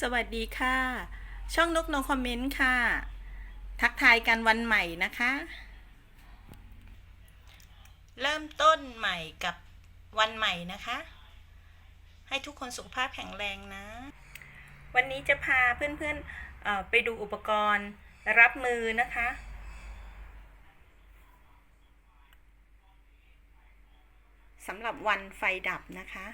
สวัสดีค่ะ ช่องนกนงคอมเมนต์ค่ะ ทักทายกันวันใหม่นะคะ เริ่มต้นใหม่กับวันใหม่นะคะ ให้ทุกคนสุขภาพแข็งแรงนะ วันนี้จะพาเพื่อนๆไปดูอุปกรณ์รับมือนะคะ สำหรับวันไฟดับนะคะ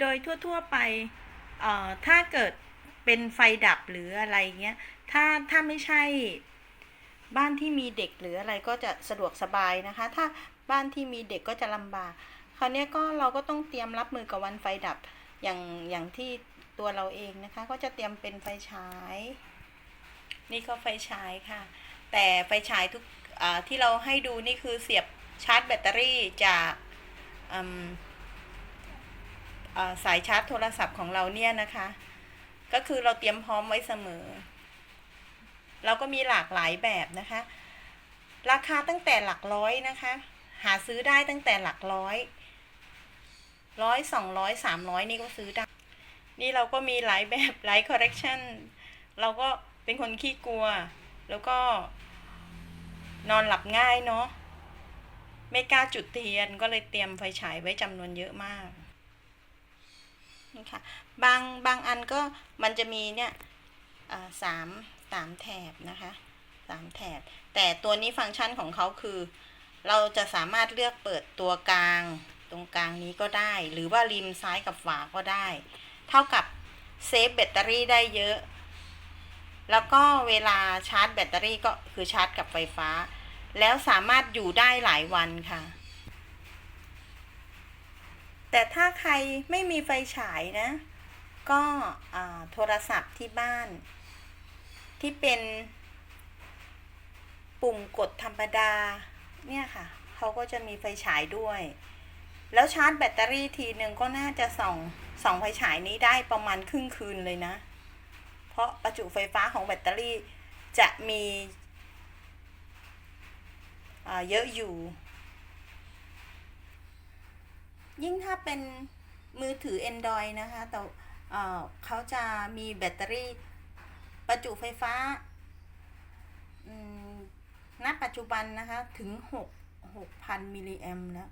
โดยทั่วๆไปเอ่อถ้าเกิดเป็นไฟดับหรืออะไรเงี้ย ถ้าถ้าไม่ใช่บ้านที่มีเด็กหรืออะไรก็จะสะดวกสบายนะคะ ถ้าบ้านที่มีเด็กก็จะลำบาก คราวนี้ก็เราก็ต้องเตรียมรับมือกับวันไฟดับอย่างอย่างที่ตัวเราเองนะคะ ก็จะเตรียมเป็นไฟฉาย นี่ก็ไฟฉายค่ะ แต่ไฟฉายทุกที่เราให้ดูนี่คือเสียบชาร์จแบตเตอรี่จากอ สายชาร์จโทรศัพท์ของเราเนี่ยนะคะ ก็คือเราเตรียมพร้อมไว้เสมอ เราก็มีหลากหลายแบบนะคะ ราคาตั้งแต่หลักร้อยนะคะ หาซื้อได้ตั้งแต่หลักร้อยร้อยสองร้อยสามร้อยนี่ก็ซื้อได้ นี่เราก็มีหลายแบบหลายคอร์เรคชันเราก็เป็นคนขี้กลัว แล้วก็นอนหลับง่ายเนาะไม่กล้าจุดเทียนก็เลยเตรียมไฟฉายไว้จำนวนเยอะมาก นี่ค่ะ บางบางอันก็มันจะมีเนี่ยสามสามแถบนะคะสามแถบ แต่ตัวนี้ฟังก์ชันของเขาคือ เราจะสามารถเลือกเปิดตัวกลาง ตรงกลางนี้ก็ได้ หรือว่าริมซ้ายกับฝาก็ได้ เท่ากับเซฟแบตเตอรี่ได้เยอะ แล้วก็เวลาชาร์จแบตเตอรี่ก็คือชาร์จกับไฟฟ้า แล้วสามารถอยู่ได้หลายวันค่ะ แต่ถ้าใครไม่มีไฟฉายนะ ก็โทรศัพท์ที่บ้าน ที่เป็นปุ่มกดธรรมดา เนี่ยค่ะ เขาก็จะมีไฟฉายด้วย แล้วชาร์จแบตเตอรี่ทีหนึ่งก็น่าจะส่องส่องไฟฉายนี้ได้ประมาณครึ่งคืนเลยนะ เพราะประจุไฟฟ้าของแบตเตอรี่จะมีเยอะอยู่ ยิ่งถ้าเป็นมือถือ Android นะคะแต่เขาจะมีแบตเตอรี่ประจุไฟฟ้าณปัจจุบันนะคะถึง 6 6,000 มิลลิแอมแล้ว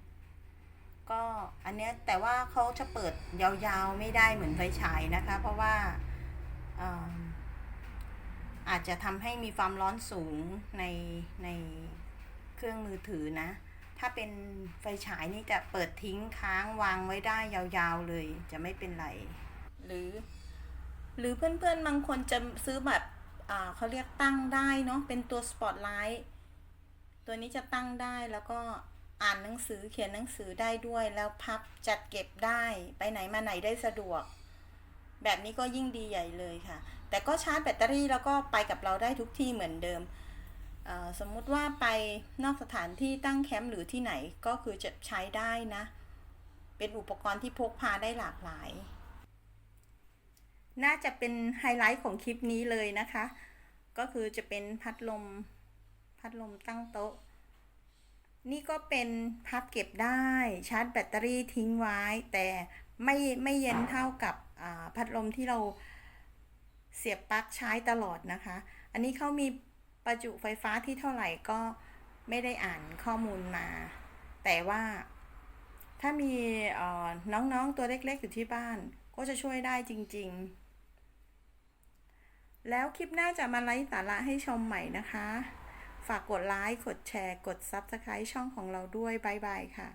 ก็อันเนี้ยแต่ว่าเขาจะเปิดยาวๆไม่ได้เหมือนไฟฉายนะคะ เพราะว่าอาจจะทำให้มีความร้อนสูงในในเครื่องมือถือนะ ถ้าเป็นไฟฉายนี่จะเปิดทิ้งค้างวางไว้ได้ยาวๆเลย จะไม่เป็นไร หรือ หรือเพื่อนๆบางคนจะซื้อแบบอ่าเขาเรียกตั้งได้เนาะเป็นตัวสปอตไลท์ตัวนี้จะตั้งได้แล้วก็อ่านหนังสือเขียนหนังสือได้ด้วยแล้วพับจัดเก็บได้ไปไหนมาไหนได้สะดวก แบบนี้ก็ยิ่งดีใหญ่เลยค่ะ แต่ก็ชาร์จแบตเตอรี่แล้วก็ไปกับเราได้ทุกที่เหมือนเดิม สมมุติว่าไปนอกสถานที่ตั้งแคมป์หรือที่ไหนก็คือจะใช้ได้นะ เป็นอุปกรณ์ที่พกพาได้หลากหลาย น่าจะเป็นไฮไลท์ของคลิปนี้เลยนะคะ ก็คือจะเป็นพัดลม พัดลมตั้งโต๊ะ นี่ก็เป็นพับเก็บได้ชาร์จแบตเตอรี่ทิ้งไว้ แต่ไม่ไม่เย็นเท่ากับพัดลมที่เราเสียบปลั๊กใช้ตลอดนะคะ อันนี้เขามี ประจุไฟฟ้าที่เท่าไหร่ก็ไม่ได้อ่านข้อมูลมา แต่ว่าถ้ามีน้องๆตัวเล็กๆอยู่ที่บ้าน ก็จะช่วยได้จริง ๆ แล้วคลิปหน้าจะมาไลฟ์สาระให้ชมใหม่นะคะ ฝากกดไลค์ กดแชร์ กด Subscribe ช่องของเราด้วยบายบายค่ะ